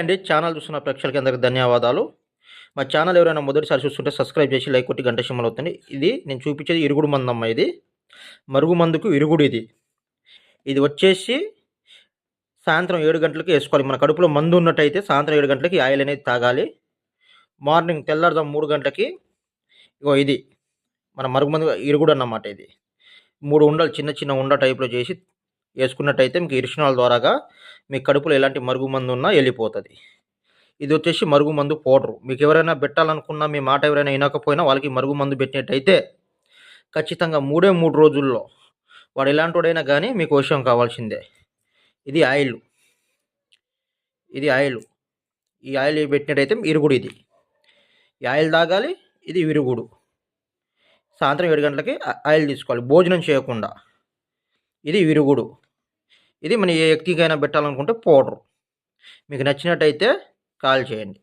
అండి ఛానల్ చూస్తున్న ప్రేక్షకులకి అందరికీ ధన్యవాదాలు. మా ఛానల్ ఎవరైనా మొదటిసారి చూస్తుంటే సబ్స్క్రైబ్ చేసి లైక్ కొట్టి గంట సింబల్ అవుతుంది. ఇది నేను చూపించేది ఇరుగుడు మందు అమ్మ ఇది. మరుగు మందుకు ఇరుగుడు ఇది. ఇది వచ్చేసి సాయంత్రం ఏడు గంటలకి వేసుకోవాలి. మన కడుపులో మందు ఉన్నట్టయితే సాయంత్రం ఏడు గంటలకి ఆయిల్ అనేది తాగాలి. మార్నింగ్ తెల్లారుదాం మూడు గంటలకి ఇగో ఇది. మన మరుగు మందు ఇరుగుడు అన్నమాట ఇది. మూడు ఉండలు చిన్న చిన్న ఉండ టైప్లో చేసి వేసుకున్నట్టయితే మీకు ఇరిషనాల ద్వారాగా మీ కడుపులో ఎలాంటి మరుగు మందు ఉన్నా వెళ్ళిపోతుంది. ఇది వచ్చేసి మరుగు మందు పౌడరు. మీకు ఎవరైనా పెట్టాలనుకున్నా మీ మాట ఎవరైనా వినకపోయినా వాళ్ళకి మరుగు మందు పెట్టినట్టయితే ఖచ్చితంగా మూడే మూడు రోజుల్లో వాడు ఎలాంటివాడైనా కానీ మీకు విషయం కావాల్సిందే. ఇది ఆయిల్. ఇది ఆయిల్. ఈ ఆయిల్ పెట్టినట్టయితే ఇరుగుడు ఇది. ఈ ఆయిల్ తాగాలి ఇది విరుగుడు. సాయంత్రం ఏడు గంటలకి ఆయిల్ తీసుకోవాలి. భోజనం చేయకుండా. ఇది విరుగుడు. ఇది మన ఏ వ్యక్తికైనా పెట్టాలనుకుంటే పౌడర్. మీకు నచ్చినట్టయితే కాల్ చేయండి.